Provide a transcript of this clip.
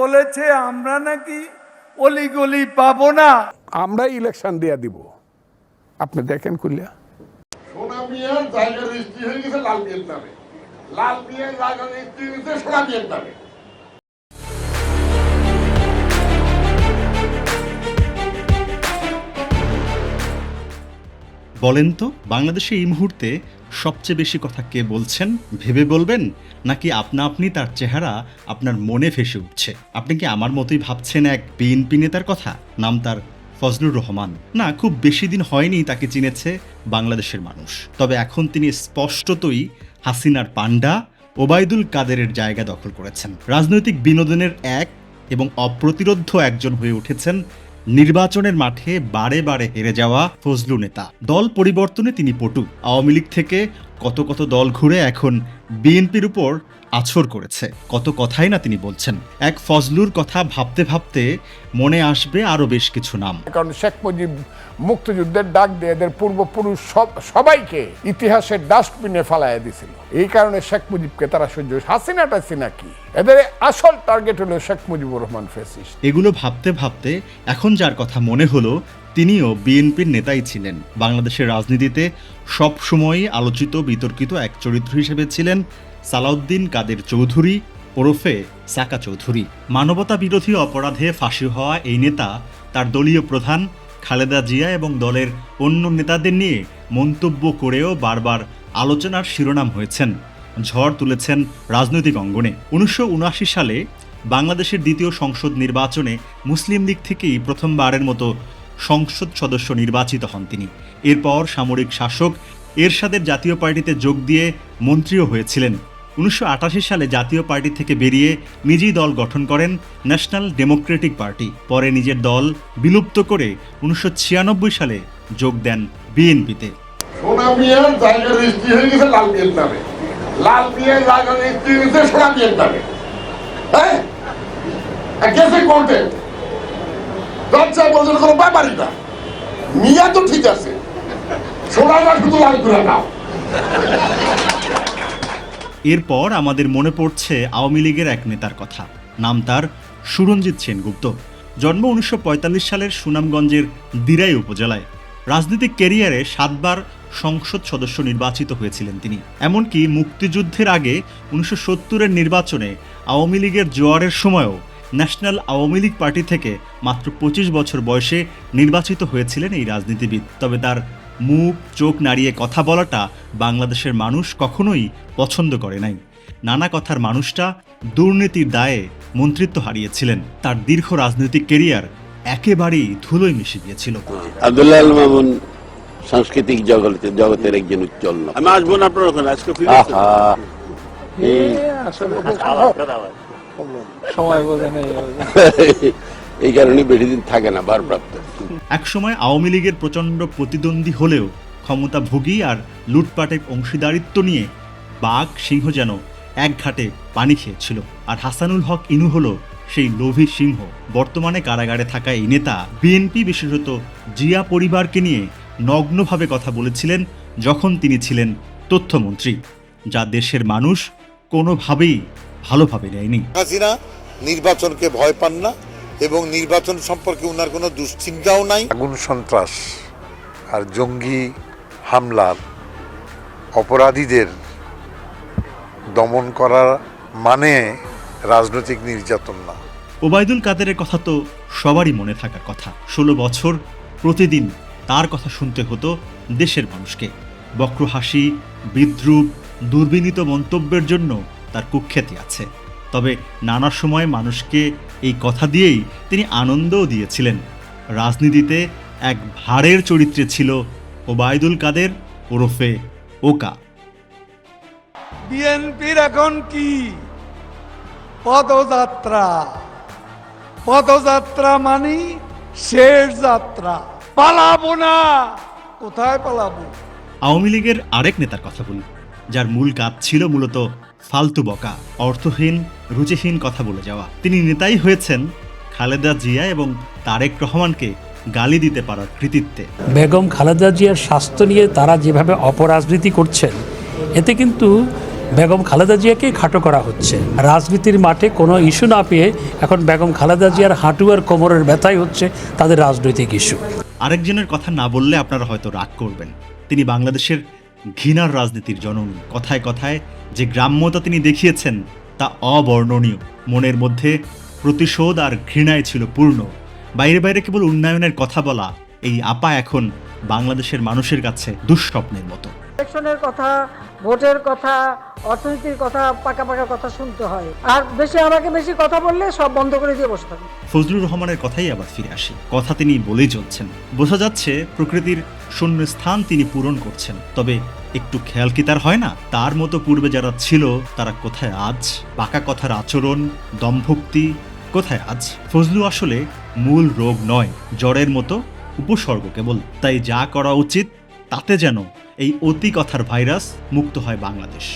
বলেছে আমরা নাকি অলিগলি পাবো না। আমরা ইলেকশন দিয়া দিব। আপনি দেখেন কুলিয়া সোনা মিয়ার জায়গা রেজিস্ট্রি হয়ে গেছে লাল মিয়ার নামে। লাল মিয়ার জায়গা রেজিস্ট্রি হয়েছে সোনা মিয়ার নামে। বলেন তো, বাংলাদেশে এই মুহূর্তে সবচেয়ে বেশি কথা কে বলছেন? ভেবে বলবেন? নাকি আপনা আপনি তার চেহারা আপনার মনে ভেসে উঠছে? আপনি কি আমার মতোই ভাবছেন এক বিএনপি নেতার কথা? নাম তার ফজলুর রহমান। না, খুব বেশি দিন হয়নি তাকে চিনেছে বাংলাদেশের মানুষ। তবে এখন তিনি স্পষ্টতই হাসিনার পান্ডা ওবায়দুল কাদেরের জায়গা দখল করেছেন। রাজনৈতিক বিনোদনের এক এবং অপ্রতিরোধ্য একজন হয়ে উঠেছেন নির্বাচনের মাঠে বারে বারে হেরে যাওয়া ফজলু নেতা। দল পরিবর্তনে তিনি পটু। আওয়ামী লীগ থেকে কত কত দল ঘুরে এখন বিএনপির উপর আছর করেছে। কত কথাই না তিনি বলছেন। এক ফজলুর কথা ভাবতে ভাবতে মনে আসবে আরও বেশ কিছু নাম। কারণ শেখ মুজিব মুক্তিযুদ্ধের ডাক দিয়ে এদের পূর্বপুরুষ সব সবাইকে ইতিহাসের ডাস্টবিনে ফালাইয়া দিছিল। এই কারণে শেখ মুজিবকে তারা সহ্য হাসিনা টাসিনা কি? এদের আসল টার্গেট হলো শেখ মুজিবুর রহমান ফেসিস এগুলো ভাবতে ভাবতে এখন যার কথা মনে হলো তিনিও বিএনপির নেতাই ছিলেন। বাংলাদেশের রাজনীতিতে সব সময়ই আলোচিত, বিতর্কিত এক চরিত্র হিসেবে ছিলেন সালাউদ্দিন কাদের চৌধুরী, ওরফে সাকা চৌধুরী। মানবতা বিরোধী অপরাধে ফাঁসি হওয়া এই নেতা, তার দলীয় প্রধান খালেদা জিয়া এবং দলের অন্য নেতাদের নিয়ে মন্তব্য করেও বারবার আলোচনার শিরোনাম হয়েছেন, ঝড় তুলেছেন রাজনৈতিক অঙ্গনে। উনিশশো উনআশি সালে বাংলাদেশের দ্বিতীয় সংসদ নির্বাচনে মুসলিম লীগ থেকেই প্রথমবারের মতো সংসদ সদস্য নির্বাচিত হন তিনি। এরপর সামরিক শাসক এরশাদের জাতীয় পার্টিতে যোগ দিয়ে মন্ত্রীও হয়েছিলেন। উনিশশো আটাশি সালে জাতীয় পার্টি থেকে বেরিয়ে নিজেই দল গঠন করেন ন্যাশনাল ডেমোক্রেটিক পার্টি। পরে নিজের দল বিলুপ্ত করে উনিশশো ছিয়ানব্বই সালে যোগ দেন বিএনপিতে। লাল বলছেন কোনো ব্যাপারই না। মিয়া তো ঠিক আছে। শুধু করে নাও এরপর আমাদের মনে পড়ছে আওয়ামী লীগের এক নেতার কথা। নাম তার সুরঞ্জিত সেনগুপ্ত। জন্ম উনিশশো পঁয়তাল্লিশ সালের সুনামগঞ্জের দিরাই উপজেলায়। রাজনৈতিক ক্যারিয়ারে সাতবার সংসদ সদস্য নির্বাচিত হয়েছিলেন তিনি। এমনকি মুক্তিযুদ্ধের আগে উনিশশো সত্তরের নির্বাচনে আওয়ামী লীগের জোয়ারের সময়ও ন্যাশনাল আওয়ামী লীগ পার্টি থেকে মাত্র পঁচিশ বছর বয়সে নির্বাচিত হয়েছিলেন এই রাজনীতিবিদ। তবে তার মুখ চোখ নাড়িয়ে কথা বলাটা বাংলাদেশের মানুষ কখনোই পছন্দ করে নাই। নানা কথার মানুষটা দুর্নীতির দায়ে মন্ত্রিত্ব হারিয়েছিলেন। তার দীর্ঘ রাজনৈতিক কেরিয়ার একেবারেই ধুলোয় মিশে গিয়েছিল। আব্দুল্লাহ মামুন সাংস্কৃতিক জগতে জগতের একজন উজ্জ্বল আমি আসব না আপনার ওখানে আজকে এই সময় বোঝে নেই এই কারণে বেশি দিন থাকে না ভারপ্রাপ্ত। একসময় আওয়ামী লীগের প্রচণ্ড প্রতিদ্বন্দ্বী হলেও ক্ষমতা ভোগী আর লুটপাটের অংশীদারিত্ব নিয়ে বাঘ সিংহ যেন এক ঘাটে পানি খেয়েছিল। আর হাসানুল হক ইনু হলো সেই লোভী সিংহ। বর্তমানে কারাগারে থাকা এই নেতা বিএনপি বিশেষত জিয়া পরিবারকে নিয়ে নগ্নভাবে কথা বলেছিলেন যখন তিনি ছিলেন তথ্যমন্ত্রী। যা দেশের মানুষ কোনোভাবেই ভালোভাবে নেয়নি। হাসিনা নির্বাচনকে ভয় পান না এবং নির্বাচন সম্পর্কে ওনার কোনো দুশ্চিন্তাও নাই। আগুন সন্ত্রাস আর জঙ্গি হামলার অপরাধীদের দমন করার মানে রাজনৈতিক নির্যাতন না। ওবায়দুল কাদেরের কথা তো সবারই মনে থাকার কথা। ষোলো বছর প্রতিদিন তার কথা শুনতে হতো দেশের মানুষকে। বক্র হাসি বিদ্রুপ দুর্বিনীত মন্তব্যের জন্য তার কুখ্যাতি আছে। তবে নানা সময় মানুষকে এই কথা দিয়েই তিনি আনন্দও দিয়েছিলেন। রাজনীতিতে এক ভাড়ের চরিত্রে ছিল ওবায়দুল কাদের ওরফে ওকা। বিএনপির এখন কি? পদযাত্রা। পদযাত্রা মানে শেষ যাত্রা। পালাবো না। কোথায় পালাবো? আওয়ামী লীগের আরেক নেতার কথা বলি যার মূল কাজ ছিল মূলত ফালতু বকা অর্থহীন রুচিহীন কথা বলে যাওয়া। তিনি নেতাই হয়েছেন খালেদা জিয়া এবং তারেক রহমানকে গালি দিতে পারার কৃতিত্বে। বেগম খালেদা জিয়ার স্বাস্থ্য নিয়ে তারা যেভাবে অপরাজনীতি করছেন এতে কিন্তু বেগম খালেদা জিয়াকে খাটো করা হচ্ছে। রাজনীতির মাঠে কোনো ইস্যু না পেয়ে এখন বেগম খালেদা জিয়ার হাঁটু আর কোমরের ব্যথাই হচ্ছে তাদের রাজনৈতিক ইস্যু। আরেকজনের কথা না বললে আপনারা হয়তো রাগ করবেন। তিনি বাংলাদেশের ঘৃণার রাজনীতির জননী। কথায় কথায় যে গ্রাম্যতা তিনি দেখিয়েছেন, তা অবর্ণনীয়। মনের মধ্যে প্রতিশোধ আর ঘৃণায় ছিল পূর্ণ। বাইরে বাইরে কেবল উন্নয়নের কথা বলা, এই আপা এখন বাংলাদেশের মানুষের কাছে দুঃস্বপ্নের মতো। ইলেকশনের কথা, ভোটের কথা, অর্থনীতির কথা, পাকা পাকা কথা শুনতে হয়। আর বেশি আমাকে বেশি কথা বললে সব বন্ধ করে দিয়ে বসে থাকবে ফজলুর রহমানের কথাই আবার ফিরে আসি। কথা তিনি বলেই চলছেন। বোঝা যাচ্ছে প্রকৃতির শূন্য স্থান তিনি পূরণ করছেন। তবে একটু খেয়াল কি তার হয় না? তার মতো পূর্বে যারা ছিল, তারা কোথায় আজ? পাকা কথার আচরণ, দমভক্তি কোথায় আজ? ফজলু আসলে মূল রোগ নয়, জ্বরের মতো উপসর্গ কেবল। তাই যা করা উচিত, তাতে যেন এই অতি কথার ভাইরাস মুক্ত হয় বাংলাদেশ।